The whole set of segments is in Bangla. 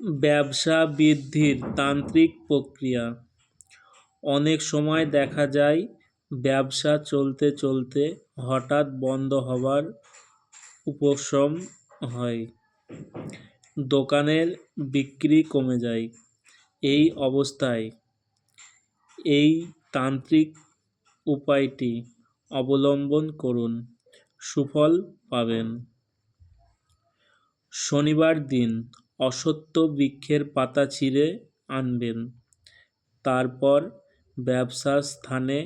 ব্যবসা বৃদ্ধির তান্ত্রিক প্রক্রিয়া। অনেক সময় দেখা যায়, ব্যবসা চলতে চলতে হঠাৎ বন্ধ হওয়ার উপশম হয়। দোকানের বিক্রি কমে যায়। এই অবস্থায় এই তান্ত্রিক উপায়টি অবলম্বন করুন, সুফল পাবেন। শনিবার দিন অশ্বত্থ বৃক্ষের পাতা ছিঁড়ে আনবেন। তারপর ব্যবসার স্থানে,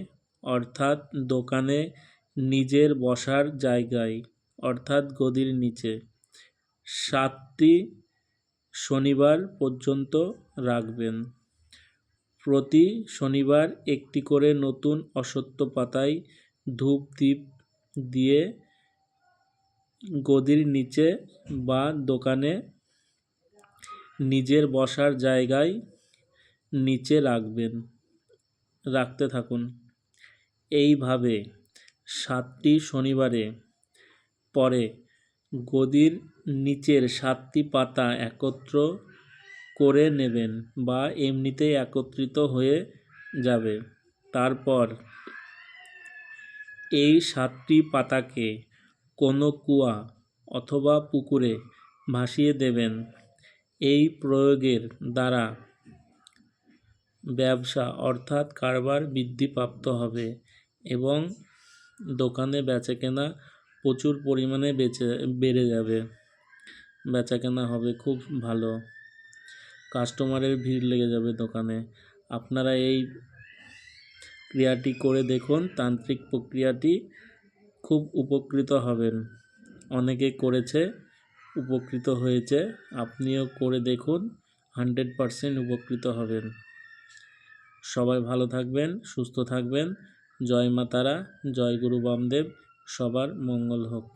অর্থাৎ দোকানে, নিজের বসার জায়গায়, অর্থাৎ গদির নিচে, সাতটি শনিবার পর্যন্ত রাখবেন। প্রতি শনিবার একটি করে নতুন অশ্বত্থ পাতায় ধূপ দ্বীপ দিয়ে গদির নিচে বা দোকানে নিজের বসার জায়গায় নিচে রাখবেন। রাখতে থাকুন। এইভাবে সাতটি শনিবারে পরে গদির নিচের সাতটি পাতা একত্র করে নেবেন বা এমনিতেই একত্রিত হয়ে যাবে। তারপর এই সাতটি পাতাকে কোনো কুয়া অথবা পুকুরে ভাসিয়ে দেবেন। এই প্রয়োগের দ্বারা ব্যবসা অর্থাৎ কারবার বৃদ্ধিপ্রাপ্ত হবে এবং দোকানে বেচাকেনা প্রচুর পরিমাণে বেচে, বেড়ে যাবে। বেচাকেনা হবে খুব ভালো। কাস্টমারের ভিড় লেগে যাবে দোকানে। আপনারা এই ক্রিয়াটি করে দেখুন, তান্ত্রিক প্রক্রিয়াটি খুব উপকৃত হবেন। অনেকে করেছে উপকৃত হয়েছে। আপনিও করে দেখুন, হান্ড্রেড পারসেন্ট উপকৃত হবেন। সবাই ভালো থাকবেন, সুস্থ থাকবেন। জয় মা তারা, জয় গুরু বামদেব, সবার মঙ্গল হোক।